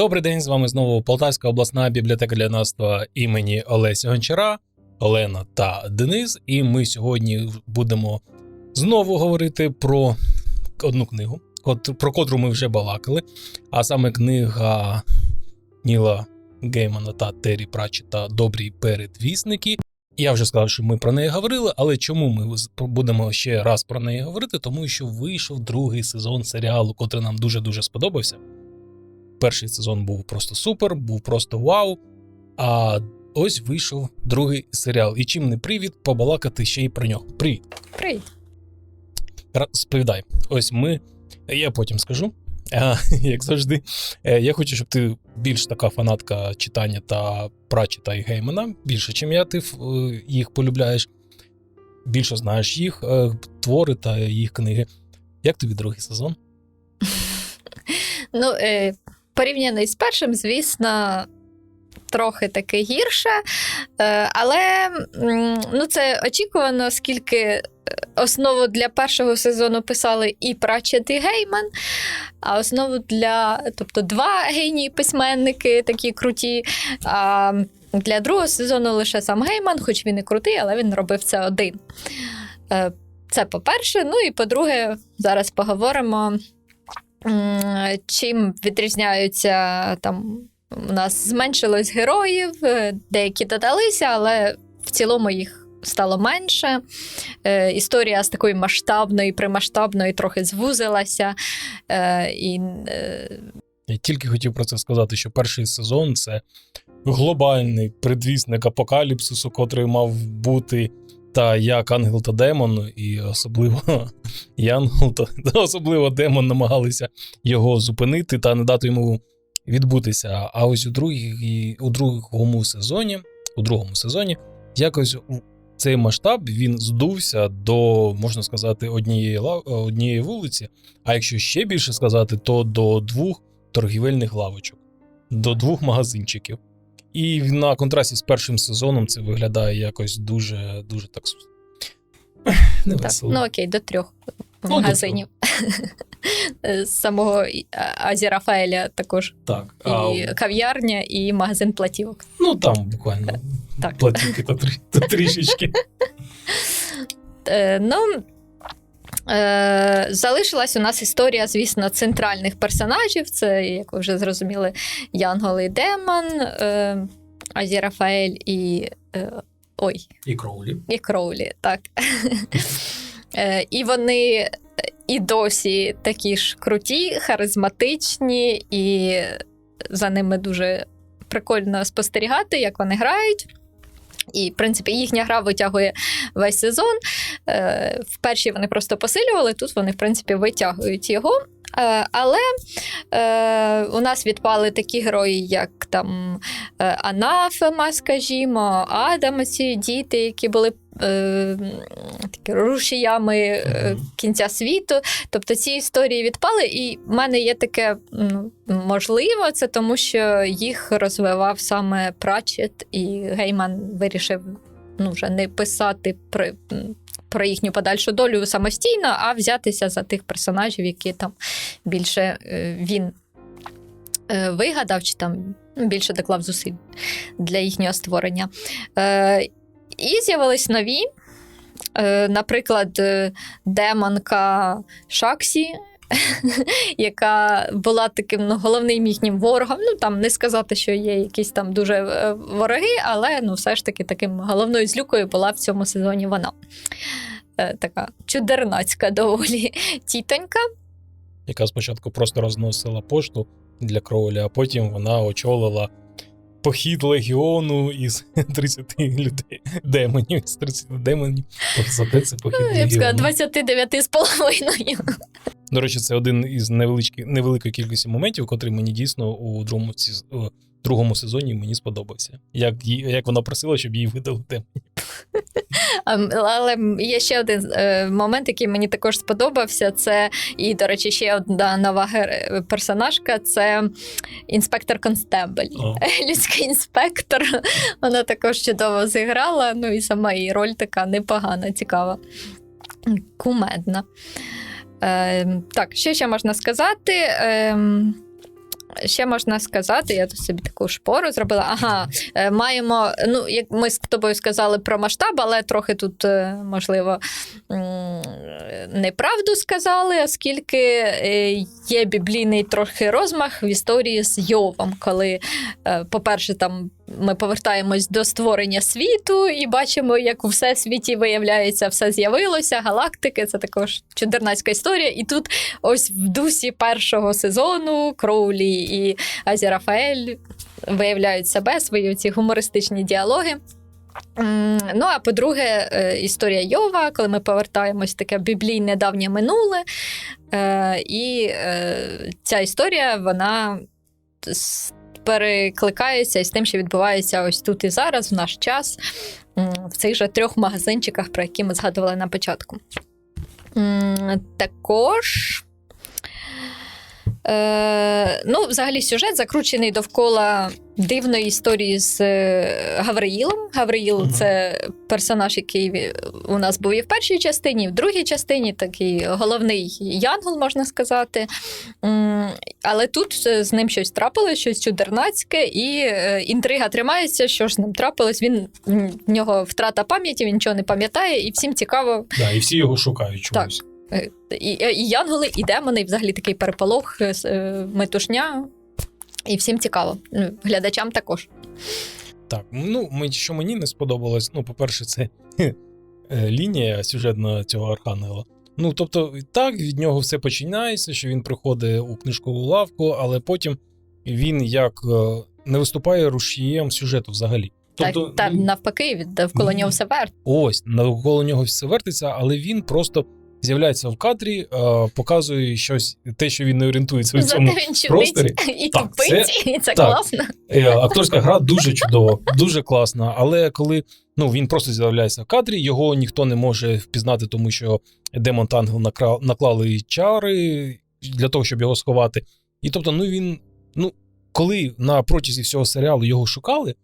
Добрий день, з вами знову Полтавська обласна бібліотека для юнацтва імені Олеся Гончара, Олена та Денис. І ми сьогодні будемо знову говорити про одну книгу, про котру ми вже балакали, а саме книга Ніла Геймана та Террі Пратчета Добрі передвісники. Я вже сказав, що ми про неї говорили, але чому ми будемо ще раз про неї говорити? Тому що вийшов другий сезон серіалу, котрий нам дуже дуже сподобався. Перший сезон був просто супер, був просто вау. А ось вийшов другий серіал. І чим не привід побалакати ще й про нього. Привіт, Привіт. Сповідай. Ось ми. Я потім скажу. А, як завжди, Е, я хочу, щоб ти більш така фанатка читання та прачета і геймана, більше, ніж я, ти е, їх полюбляєш, більше знаєш їх е, твори та їх книги. Як тобі другий сезон? Ну, е, порівняно з першим, звісно, трохи таки гірше. Е, але ну, це очікувано, оскільки е, основу для першого сезону писали і Пратчет, і Гейман. А основу для, тобто, два генії письменники такі круті. А для другого сезону лише сам Гейман, хоч він і крутий, але він робив це один. Е, Це по-перше. Ну і по-друге, зараз поговоримо. Чим відрізняються там у нас зменшилось героїв, е, деякі додалися, але в цілому їх стало менше. Е, історія з такої масштабної, примасштабної трохи звузилася. Е, і, е, Я тільки хотів про це сказати, що перший сезон це глобальний предвісник апокаліпсису, котрий мав бути та як ангел та демон, і особливо і ангел та особливо демон намагалися його зупинити та не дати йому відбутися. А ось у другій, у другому сезоні, у другому сезоні, якось цей масштаб він здувся до, можна сказати, однієї лав- однієї вулиці. А якщо ще більше сказати, то до двох торгівельних лавочок, до двох магазинчиків. І на контрасті з першим сезоном це виглядає якось дуже, дуже так. с- так, ну окей, до трьох до магазинів. З самого Азі Рафаеля також так. і А, кав'ярня, і магазин платівок. ну там буквально Так. платівки трі- трішечки. Е, ну, е, залишилась у нас історія, звісно, центральних персонажів. Це, як ви вже зрозуміли, Янгол і Демон, е, Азі Рафаель і. Е, ой, І кроулі. і Кроулі, так. Е, І вони і досі такі ж круті, харизматичні, і за ними дуже прикольно спостерігати, як вони грають. І, в принципі, їхня гра витягує весь сезон. Е, В першій вони просто посилювали, тут вони, в принципі, витягують його. Е, Але е, у нас відпали такі герої, як там е, Анафема, скажімо, Адам, ці діти, які були е, такі рушіями е, кінця світу. Тобто ці історії відпали, і в мене є таке можливо, це тому, що їх розвивав саме Пратчет, і Гейман вирішив ну, вже не писати про, м, про їхню подальшу долю самостійно, а взятися за тих персонажів, які там більше е, він е, вигадав, чи там ну, більше доклав зусиль для їхнього створення. Е, і з'явились нові. Наприклад, демонка Шаксі, яка була таким ну, головним їхнім ворогом. Ну там не сказати, що є якісь там дуже е, вороги, але ну, все ж таки таким головною злюкою була в цьому сезоні вона. Е, Така чудернацька доволі тітонька. яка спочатку просто розносила пошту для кроуля, а потім вона очолила похід легіону із 30 людей, демонів, із 30 демонів. Це похід Ну, Я б сказала, 29 з половиною. До речі, це один із невеличких невеликої кількості моментів, котрий мені дійсно у другому у другому сезоні мені сподобався. Як їй- як вона просила, щоб їй видали тему. Ем, Але є ще один е, момент, який мені також сподобався. Це і, до речі, ще одна нова персонажка це інспектор Констебель. О. Людський інспектор. Вона також чудово зіграла. Ну і сама її роль така непогана, цікава, кумедна. Е, так, що ще можна сказати? Е, Ще можна сказати, я тут собі таку шпору зробила. Ага, е, маємо. Ну, як ми з тобою сказали про масштаб, але трохи тут, е, можливо, неправду сказали, оскільки е, є біблійний трохи розмах в історії з Йовом, коли, по-перше, там ми повертаємось до створення світу і бачимо, як у всесвіті виявляється, все з'явилося, галактики. Це також чудернацька історія. І тут ось в дусі першого сезону Кроулі і Азірафаель виявляють себе, свої ці гумористичні діалоги. Ну, а по-друге, е, історія Йова, коли ми повертаємось в таке біблійне давнє минуле. Е, І е, ця історія, вона перекликається із тим, що відбувається ось тут і зараз, в наш час, в цих же трьох магазинчиках, про які ми згадували на початку. Також. Е, ну, взагалі, сюжет закручений довкола дивної історії з е, Гавриїлом. Гавриїл Мгм. це персонаж, який у нас був і в першій частині, і в другій частині, такий головний янгол, можна сказати. Але тут е, з ним щось трапилось, щось чудернацьке, і е, інтрига тримається, що ж з ним трапилось. Він в нього втрата пам'яті, він нічого не пам'ятає, і всім цікаво, Да, і всі його шукають чомусь. Е, І, і янголи, і демони, і взагалі такий переполох, е, е, метушня. І всім цікаво. Ну, Глядачам також. Так, ну що мені не сподобалось, ну, по-перше, це е, лінія сюжетна цього архангела. Ну, тобто, так від нього все починається, що він приходить у книжкову лавку, але потім він як е, не виступає рушієм сюжету взагалі. Тобто, так, та ну, навпаки, довкола нього все верт. ось навколо нього все вертиться, але він просто з'являється в кадрі, е, показує щось, те, що він не орієнтується в цьому він просторі. і Так, тупить, і це так. класно. Е, Акторська гра дуже чудова, дуже класна. Але коли ну, він просто з'являється в кадрі, його ніхто не може впізнати, тому що Демон та Ангел наклали чари для того, щоб його сховати. І тобто, ну він. Ну, коли на протязі всього серіалу його шукали,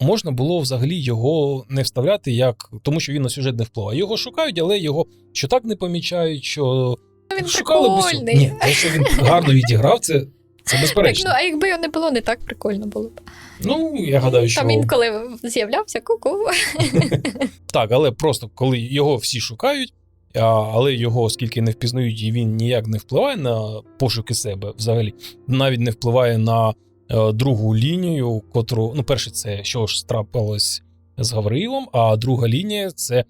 можна було взагалі його не вставляти, як тому що він на сюжет не впливає. Його шукають, але його що так не помічають, що Ну, Він шукали прикольний. Ні, те, що він гарно відіграв, це, це Так, безперечно. ну, а якби його не було, не так прикольно було б. Ну, я гадаю, що Там він коли з'являвся, ку-ку. так, але просто коли його всі шукають, але його, оскільки не впізнають, і він ніяк не впливає на пошуки себе взагалі, навіть не впливає на другу лінію, котру, ну, перше, це що ж трапилось з Гавриїлом, а друга лінія це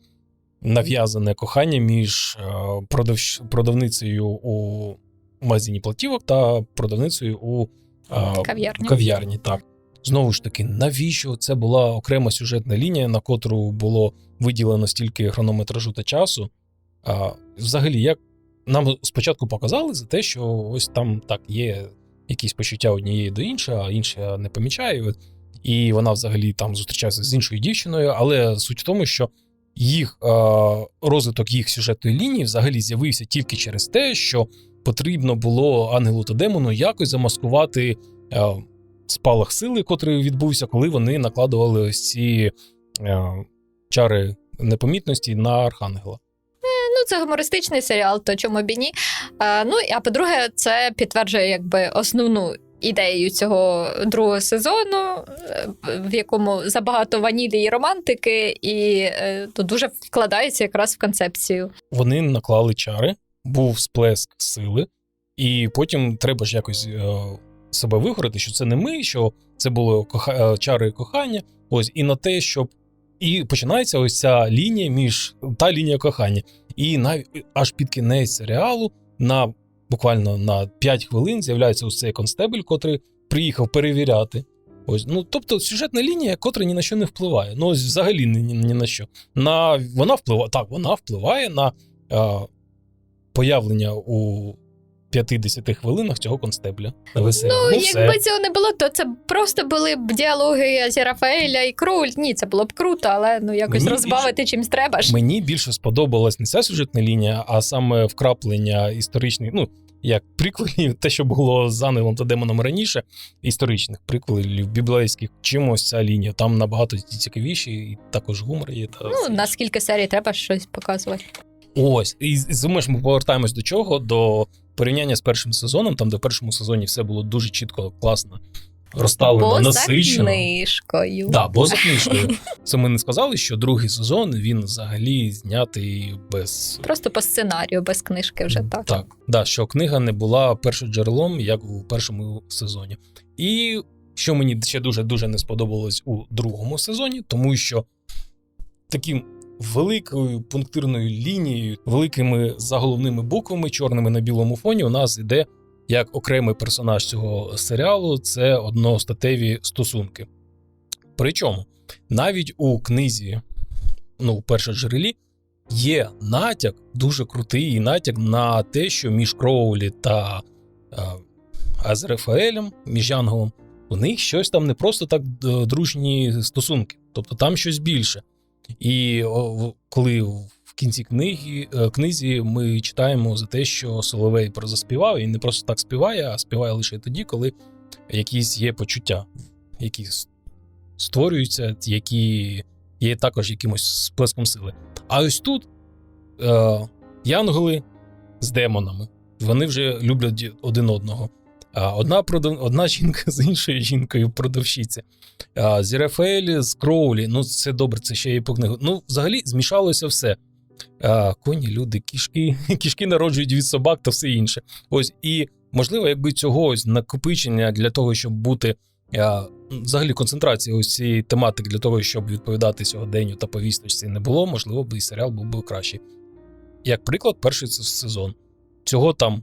нав'язане кохання між е, продавщ- продавницею у магазині платівок та продавницею у е, Кав'ярні. кав'ярні. Так. Знову ж таки, навіщо це була окрема сюжетна лінія, на котру було виділено стільки хронометражу та часу? А, взагалі, як нам спочатку показали за те, що ось там так є якісь почуття однієї до іншої, а інша не помічає. І вона взагалі там зустрічається з іншою дівчиною. Але суть в тому, що їх е, розвиток їх сюжетної лінії взагалі з'явився тільки через те, що потрібно було ангелу та демону якось замаскувати е, спалах сили, котрий відбувся, коли вони накладували ось ці е, чари непомітності на архангела. Ну, це гумористичний серіал, то чому б і ні. А, ну, а по-друге, це підтверджує якби основну ідею цього другого сезону, е, в якому забагато ванілі і романтики, і е, то дуже вкладається якраз в концепцію. Вони наклали чари, був сплеск сили, і потім треба ж якось е, себе вигорити, що це не ми, що це було коха- е, чари кохання. Ось і на те, щоб. І починається ось ця лінія між та лінія кохання. І навіть аж під кінець серіалу на буквально на 5 хвилин з'являється ось цей констебель, котрий приїхав перевіряти. Ось, ну тобто сюжетна лінія, котра ні на що не впливає. Ну, ось взагалі ні, ні, на що. На вона впливає так, вона впливає на е, появлення у 50 хвилинах цього констебля. Ну, все. якби цього не було, то це просто були б діалоги Азірафаеля і Кроуль. Ні, це було б круто, але ну якось Мені розбавити чимсь треба ж. Мені більше сподобалась не ця сюжетна лінія, а саме вкраплення історичних, ну як приквелів, те, що було з ангелом та демоном раніше, історичних приквелів, біблейських. Чимось ця лінія. Там набагато цікавіші, і також гумор є. Та Ну, на скільки серій треба щось показувати. Ось, і з- ми повертаємось до чого? До порівняння з першим сезоном, там де в першому сезоні все було дуже чітко, класно, розставлено, Поза насичено. книжкою. Да, бо за книжкою. Це ми не сказали, що другий сезон він взагалі знятий без Просто по сценарію, без книжки вже так. Так, да, що книга не була першоджерелом, як у першому сезоні. І що мені ще дуже дуже не сподобалось у другому сезоні, тому що таким великою пунктирною лінією, великими заголовними буквами, чорними на білому фоні, у нас іде як окремий персонаж цього серіалу це одностатеві стосунки. Причому навіть у книзі, ну, у першоджерелі, є натяк, дуже крутий натяк на те, що між Кроулі та е, Азрафаелем, між Янголом, у них щось там не просто так е, дружні стосунки, тобто там щось більше. І коли в кінці книги, е, книзі ми читаємо за те, що Соловей заспівав, і не просто так співає, а співає лише тоді, коли якісь є почуття, які створюються, які є також якимось сплеском сили. А ось тут е, янголи з демонами. Вони вже люблять один одного. Одна, продав... одна жінка з іншою жінкою продавщиця. А, Зірафаелі з Кроулі. Ну, це добре, це ще є по книгу. Ну, взагалі, змішалося все. Коні, люди, кішки, кішки народжують від собак та все інше. Ось і можливо, якби цього ось накопичення для того, щоб бути. Взагалі концентрації ось цієї тематики для того, щоб відповідати сьогоденню та повісточці не було, можливо, б і серіал був би кращий. Як приклад, перший сезон. Цього там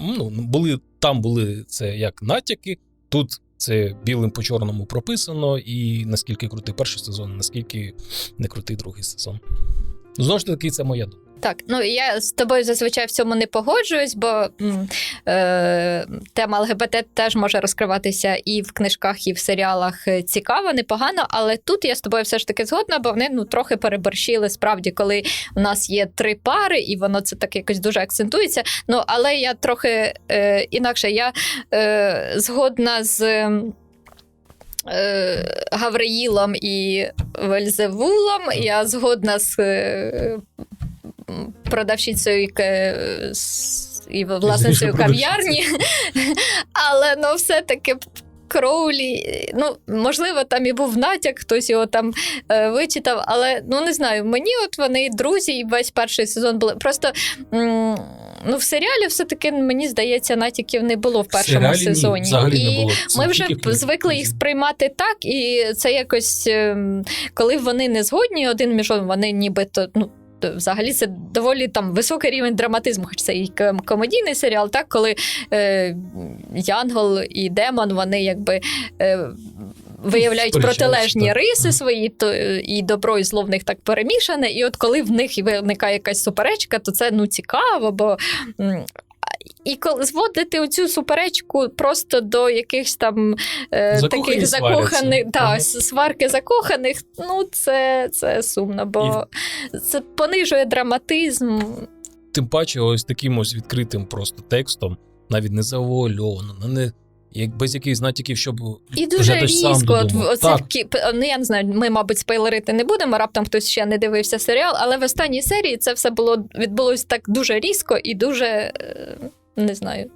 ну, були, там були це як натяки, тут це білим по чорному прописано, і наскільки крутий перший сезон, наскільки не крутий другий сезон. Знову ж таки, це моя думка. Так, ну я з тобою зазвичай в цьому не погоджуюсь, бо е, тема ЛГБТ теж може розкриватися і в книжках, і в серіалах е, цікаво, непогано. Але тут я з тобою все ж таки згодна, бо вони ну трохи переборщили справді, коли у нас є три пари, і воно це так якось дуже акцентується. Ну але я трохи е, інакше я е, згодна з. е, Гавриїлом і Вельзевулом. Я згодна з е, продавщицею і з- і власницею кав'ярні, але ну все-таки. Кроулі, ну можливо, там і був натяк, хтось його там е, вичитав, але ну не знаю. Мені от вони друзі, і весь перший сезон були. Просто м, ну в серіалі все-таки мені здається, натяків не було в першому серіалі ні, сезоні. взагалі і не було. Це ми вже тільки звикли їх сприймати так, і це якось, ем, коли вони не згодні один між одним, вони нібито. ну, то Взагалі це доволі там високий рівень драматизму, хоч це і комедійний серіал, так коли е, Янгол і Демон вони якби е, виявляють протилежні так. риси свої, то і добро і зло в них так перемішане. І от коли в них виникає якась суперечка, то це ну цікаво, бо і коли зводити оцю суперечку просто до якихось там е, таких закоханих, та, Ага. сварки закоханих, ну це, це сумно, бо це понижує драматизм. Тим паче, ось таким ось відкритим просто текстом, навіть не завуальовано, не як без якихось натяків, щоб І дуже сам різко. От, додумав. оце Так. такі, п- ну, я не знаю, ми, мабуть, спойлерити не будемо. Раптом хтось ще не дивився серіал, але в останній серії це все було відбулось так дуже різко і дуже е, не знаю.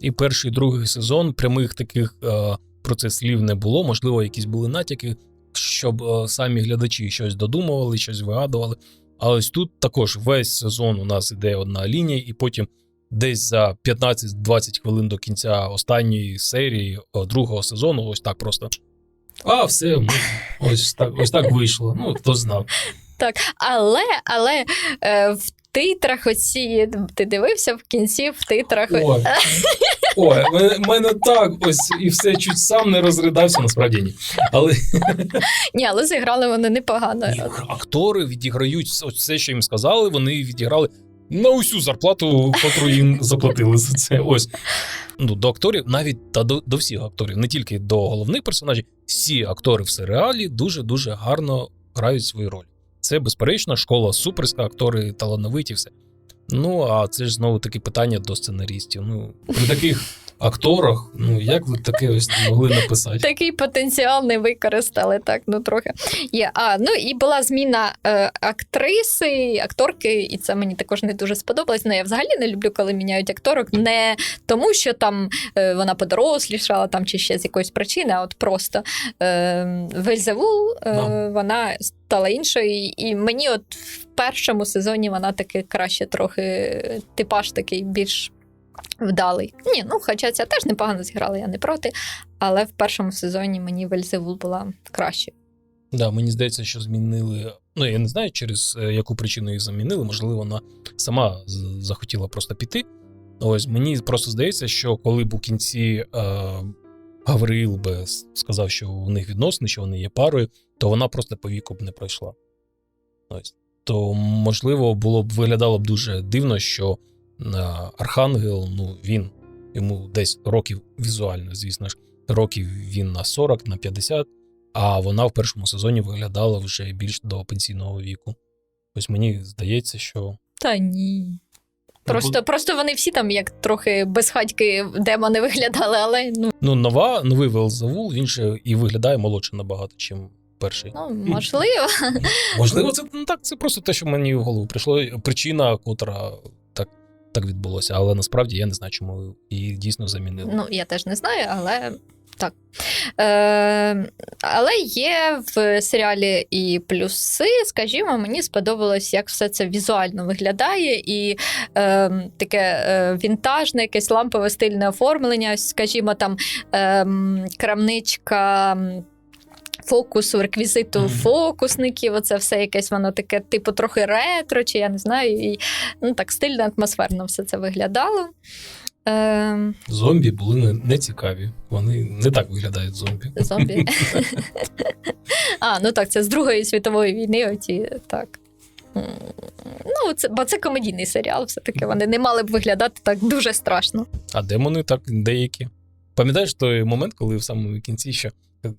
і перший, і другий сезон прямих таких е, про це слів не було. Можливо, якісь були натяки, щоб е, самі глядачі щось додумували, щось вигадували. А ось тут також весь сезон у нас іде одна лінія, і потім десь за 15-20 хвилин до кінця останньої серії е, другого сезону, ось так просто. А, все, ось так, ось так вийшло. Ну, хто знав. Так, але, але е, в титрах оці ти дивився в кінці в титрах. Ой, ой, мене, мене так ось і все чуть сам не розридався, насправді ні. Але Ні, але зіграли вони непогано. Ні, актори відіграють все, що їм сказали, вони відіграли на усю зарплату, яку їм заплатили за це. Ось. Ну, до акторів, навіть та до, до всіх акторів, не тільки до головних персонажів, всі актори в серіалі дуже-дуже гарно грають свою роль. Це, безперечно, школа суперська, актори талановиті, все. Ну, а це ж знову таки питання до сценаристів. Ну, при таких акторах. Ну як ви таке ось могли написати? Такий потенціал не використали, так, ну трохи є. А, ну і була зміна е, актриси, акторки, і це мені також не дуже сподобалось. Ну, я взагалі не люблю, коли міняють акторок. Не тому, що там е, вона подорослішала там, чи ще з якоїсь причини, а от просто е, Вельзевул, е, Да. вона стала іншою. І мені от в першому сезоні вона таки краще трохи типаж такий більш вдалий. Ні, ну хоча ця теж непогано зіграла, я не проти. Але в першому сезоні мені Вельзевул була краще. Да, мені здається, що змінили. Ну, я не знаю, через е, яку причину її замінили. Можливо, вона сама захотіла просто піти. Ось мені просто здається, що коли б у кінці е, Гавриїл би сказав, що у них відносини, що вони є парою, то вона просто по віку б не пройшла. Ось. То, можливо, було б виглядало б дуже дивно, що Архангел, ну, він йому десь років візуально, звісно ж, років він на 40, на 50, а вона в першому сезоні виглядала вже більш до пенсійного віку. Ось мені здається, що Та ні. Просто, просто вони всі там як трохи безхатьки демони виглядали, але ну, ну, нова, новий Велзавул, він же і виглядає молодше набагато, ніж перший. ну можливо. Можливо, це ну, так, це просто те, що мені в голову прийшло. Причина, котра так, відбулося. Але насправді я не знаю, чому її дійсно замінили. Ну, я теж не знаю, але так. Е, але є в серіалі і плюси, скажімо, мені сподобалось, як все це візуально виглядає, і е, таке е, вінтажне, якесь лампове стильне оформлення. Скажімо, там е, крамничка. Фокусу, реквізиту Мгм. фокусників, оце все якесь воно таке, типу, трохи ретро, чи я не знаю, і ну, так стильно, атмосферно все це виглядало. Е, Зомбі були не, не цікаві. Вони не так виглядають зомбі. Зомбі. а, ну так, це з Другої світової війни, оті так. Ну, це, бо це комедійний серіал, все-таки вони не мали б виглядати так дуже страшно. А демони так деякі. Пам'ятаєш той момент, коли в самому кінці ще е,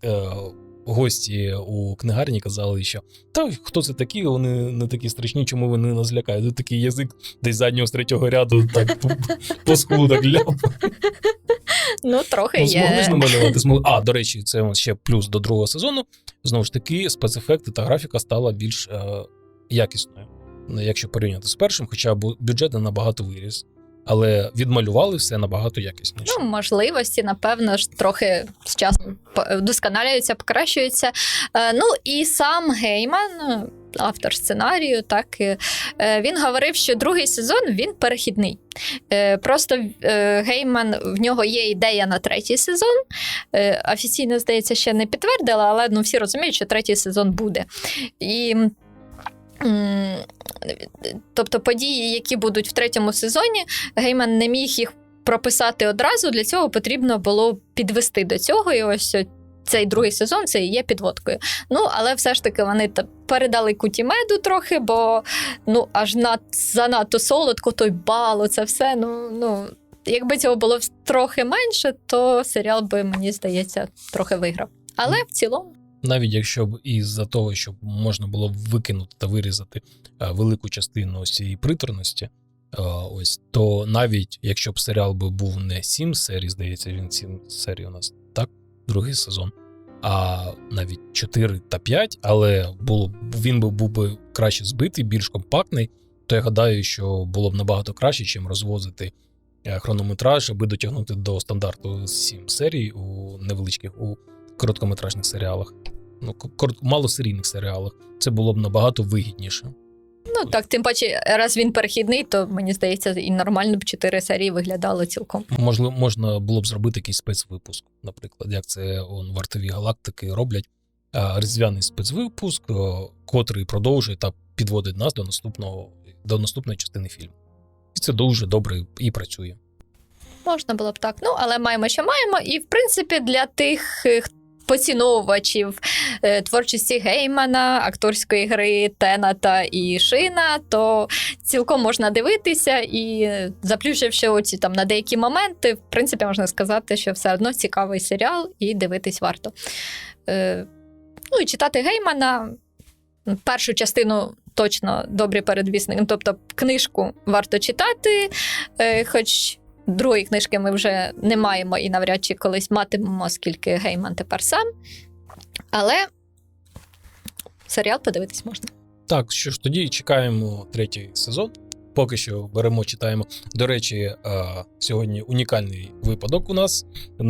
гості у книгарні казали, що та хто це такі, вони не такі страшні, чому вони нас лякають? Тут такий язик десь заднього з третього ряду так по, склу так ляп. Ну, трохи Ну, змогли є. ж намалювати. Змогли. А, до речі, це ще плюс до другого сезону. Знову ж таки, спецефекти та графіка стала більш е, якісною, якщо порівняти з першим, хоча бюджет набагато виріс. Але відмалювали все набагато якісніше. Ну, можливості, напевно, ж трохи з часом вдосконалюються, покращуються. Е, ну і сам Гейман, автор сценарію, так е, він говорив, що другий сезон він перехідний. Е, Просто Гейман в нього є ідея на третій сезон. Офіційно, здається, ще не підтвердила, але ну, всі розуміють, що третій сезон буде. І тобто події, які будуть в третьому сезоні, Гейман не міг їх прописати одразу. Для цього потрібно було підвести до цього. І ось цей другий сезон це і є підводкою. Ну, але все ж таки вони передали куті меду трохи, бо ну аж над, занадто солодко, той бал, це все. Ну, ну, якби цього було трохи менше, то серіал би, мені здається, трохи виграв. Але в цілому. Навіть якщо б із-за того, щоб можна було викинути та вирізати е, велику частину цієї приторності, е, ось то навіть якщо б серіал би був не 7 серій, здається, він 7 серій у нас так, другий сезон, а навіть 4 та 5, але було він би був би краще збитий, більш компактний, то я гадаю, що було б набагато краще, чим розвозити е, хронометраж, аби дотягнути до стандарту 7 серій у невеличких у короткометражних серіалах. Ну, малосерійних серіалах. Це було б набагато вигідніше. Ну так, тим паче, раз він перехідний, то мені здається, і нормально б чотири серії виглядало цілком. Можливо, можна було б зробити якийсь спецвипуск, наприклад, як це он, вартові галактики роблять. Різдвяний спецвипуск, котрий продовжує та підводить нас до наступного до наступної частини фільму. І це дуже добре і працює. Можна було б так. Ну, але маємо, що маємо. І в принципі, для тих е, поціновувачів е, творчості Геймана, акторської гри Тената і Шина, то цілком можна дивитися і, заплющивши очі там на деякі моменти, в принципі, можна сказати, що все одно цікавий серіал і дивитись варто. Е, ну і читати Геймана. Першу частину точно добрі передвісники. Ну, Тобто, книжку варто читати, е, хоч другої книжки ми вже не маємо і навряд чи колись матимемо, оскільки Гейман тепер сам. Але серіал подивитись можна. Так, що ж тоді чекаємо третій сезон. Поки що беремо, читаємо. До речі, е, сьогодні унікальний випадок у нас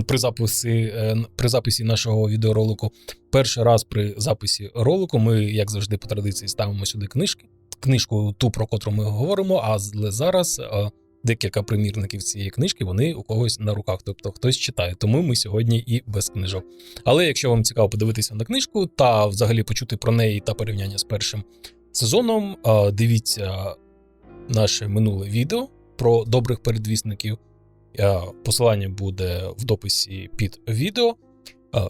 при записі, е, при записі нашого відеоролику. Перший раз при записі ролику ми, як завжди, по традиції ставимо сюди книжки. Книжку ту, про котру ми говоримо, а зараз е, декілька примірників цієї книжки вони у когось на руках, тобто хтось читає. Тому ми сьогодні і без книжок. Але якщо вам цікаво подивитися на книжку та взагалі почути про неї та порівняння з першим сезоном, дивіться наше минуле відео про добрих передвісників. Посилання буде в дописі під відео.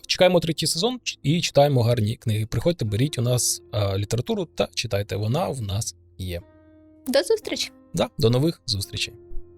Чекаємо третій сезон і читаємо гарні книги. Приходьте, беріть у нас літературу та читайте. Вона в нас є. До зустрічі! Да, до нових зустрічей.